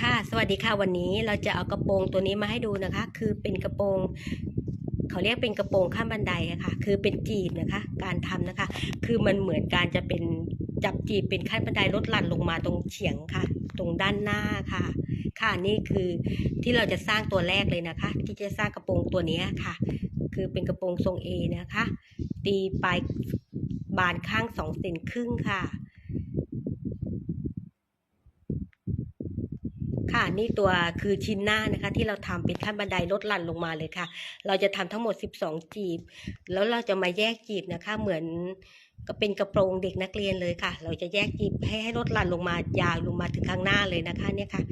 ค่ะ สวัสดีค่ะวันนี้เราจะเอากระโปรงตัวนี้มาให้ดูนะคะ คือเป็นกระโปรงเขาเรียกเป็นกระโปรงข้ามบันไดอะค่ะ คือเป็นจีบนะคะ การทำนะคะ คือมันเหมือนการจะเป็นจับจีบเป็นขั้นบันไดลดหลั่นลงมาตรงเฉียงค่ะ ตรงด้านหน้าค่ะ ค่ะนี่คือที่เราจะสร้างตัวแรกเลยนะคะ ที่จะสร้างกระโปรงตัวนี้ค่ะ คือเป็นกระโปรงทรง A นะคะ ตีปลายบานข้างสองเซนครึ่งค่ะ ค่ะ นี่ตัวคือชิ้นหน้านะคะ ที่เราทำเป็นขั้นบันไดลดหลั่นลงมาเลยค่ะ เราจะทำทั้งหมด 12 จีบ แล้วเราจะมาแยกจีบนะคะ เหมือนก็เป็นกระโปรงเด็กนักเรียนเลยค่ะ เราจะแยกจีบให้ให้ลดหลั่นลงมายาวลงมาถึงข้างหน้าเลยนะคะเนี่ยค่ะ